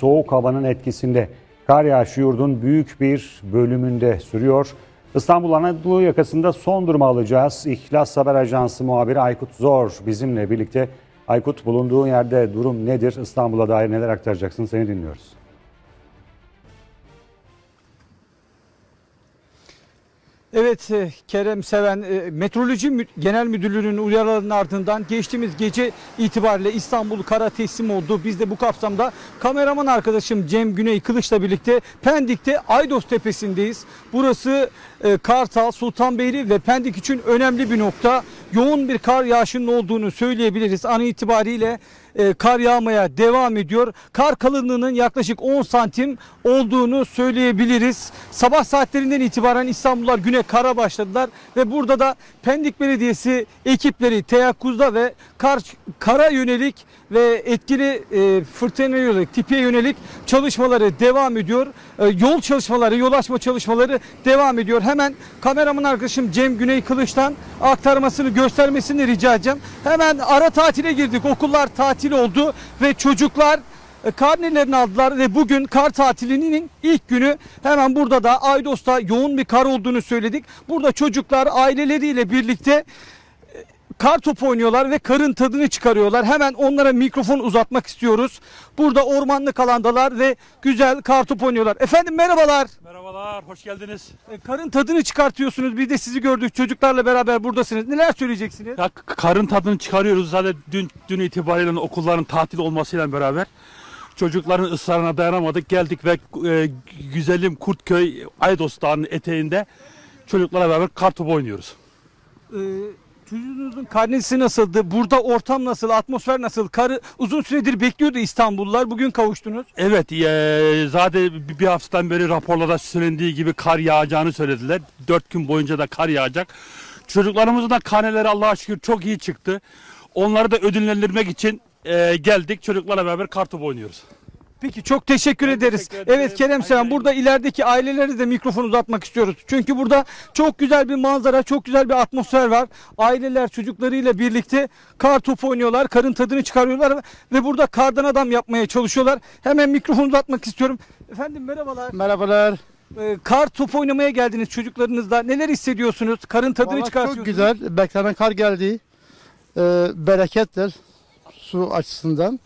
Soğuk havanın etkisinde kar yağışı yurdun büyük bir bölümünde sürüyor. İstanbul Anadolu yakasında son durumu alacağız. İhlas Haber Ajansı muhabiri Aykut Zor bizimle birlikte. Aykut bulunduğun yerde durum nedir? İstanbul'a dair neler aktaracaksın? Seni dinliyoruz. Evet e, Kerem Seven e, Meteoroloji Genel Müdürlüğü'nün uyarılarının ardından geçtiğimiz gece itibariyle İstanbul kara teslim oldu. Biz de bu kapsamda kameraman arkadaşım Cem Güney Kılıç'la birlikte Pendik'te Aydos Tepesi'ndeyiz. Burası e, Kartal, Sultanbeyli ve Pendik için önemli bir nokta. Yoğun bir kar yağışının olduğunu söyleyebiliriz. An itibariyle e, kar yağmaya devam ediyor. Kar kalınlığının yaklaşık 10 santim olduğunu söyleyebiliriz. Sabah saatlerinden itibaren İstanbullular güne kara başladılar ve burada da Pendik Belediyesi ekipleri teyakkuzda ve kar, kara yönelik ve etkili e, fırtına yönelik, tipiye yönelik çalışmaları devam ediyor. E, yol çalışmaları, yol açma çalışmaları devam ediyor. Hemen kameraman arkadaşım Cem Güney Kılıç'tan aktarmasını göstermesini rica edeceğim. Hemen ara tatile girdik. Okullar tatil oldu ve çocuklar e, karnelerini aldılar ve bugün kar tatilinin ilk günü hemen burada da Aydos'ta yoğun bir kar olduğunu söyledik. Burada çocuklar aileleriyle birlikte kar topu oynuyorlar ve karın tadını çıkarıyorlar. Hemen onlara mikrofon uzatmak istiyoruz. Burada ormanlık alandalar ve güzel kar topu oynuyorlar. Efendim merhabalar. Merhabalar, hoş geldiniz. E, Karın tadını çıkartıyorsunuz. Bir de sizi gördük. Çocuklarla beraber buradasınız. Neler söyleyeceksiniz? Ya karın tadını çıkarıyoruz zaten dün dün itibariyle okulların tatil olmasıyla beraber. Çocukların ısrarına dayanamadık. Geldik ve e, güzelim Kurtköy Aydos Dağı'nın eteğinde çocuklarla beraber kartopu oynuyoruz. Ee, çocuğunuzun karnesi nasıldı? Burada ortam nasıl? Atmosfer nasıl? Karı uzun süredir bekliyordu İstanbullular. Bugün kavuştunuz. Evet, e, zaten bir- haftadan beri raporlarda söylendiği gibi kar yağacağını söylediler. Dört gün boyunca da kar yağacak. Çocuklarımızın da karneleri Allah'a şükür çok iyi çıktı. Onları da ödüllendirmek için e, geldik. Çocuklarla beraber kartopu oynuyoruz. Peki çok teşekkür ederiz. teşekkür ederim. Evet Kerem Seven Aynen. burada ilerideki ailelere de mikrofon uzatmak istiyoruz. Çünkü burada çok güzel bir manzara, çok güzel bir atmosfer var. Aileler çocuklarıyla birlikte kar topu oynuyorlar, karın tadını çıkarıyorlar ve burada kardan adam yapmaya çalışıyorlar. Hemen mikrofon uzatmak istiyorum. Efendim merhabalar. Merhabalar. Ee, kar topu oynamaya geldiniz çocuklarınızla. Neler hissediyorsunuz? Karın tadını Vallahi çıkartıyorsunuz. çok güzel. Beklenen kar geldi. Ee, berekettir su açısından.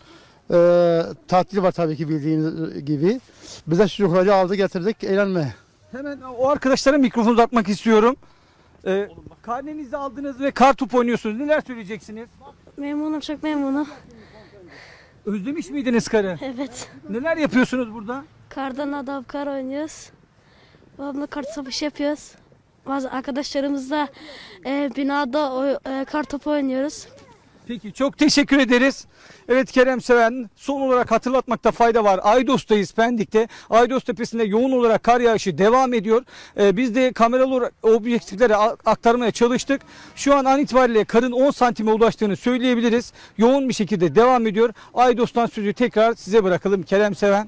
Ee, tatil var tabii ki bildiğiniz gibi. Biz de çocukları aldı getirdik eğlenmeye. Hemen o arkadaşlara mikrofon uzatmak istiyorum. Ee, karnenizi aldınız ve kar topu oynuyorsunuz. Neler söyleyeceksiniz? Memnunum çok memnunum. Özlemiş miydiniz karı? Evet. Neler yapıyorsunuz burada? Kardan adam kar oynuyoruz. Babamla kar savaşı yapıyoruz. Bazı arkadaşlarımızla e, binada o, e, kar topu oynuyoruz. Peki çok teşekkür ederiz. Evet Kerem Seven son olarak hatırlatmakta fayda var. Aydos'tayız Pendik'te. Aydos Tepesi'nde yoğun olarak kar yağışı devam ediyor. Ee, biz de kameralı objektiflere aktarmaya çalıştık. Şu an an itibariyle karın 10 santime ulaştığını söyleyebiliriz. Yoğun bir şekilde devam ediyor. Aydos'tan sözü tekrar size bırakalım Kerem Seven.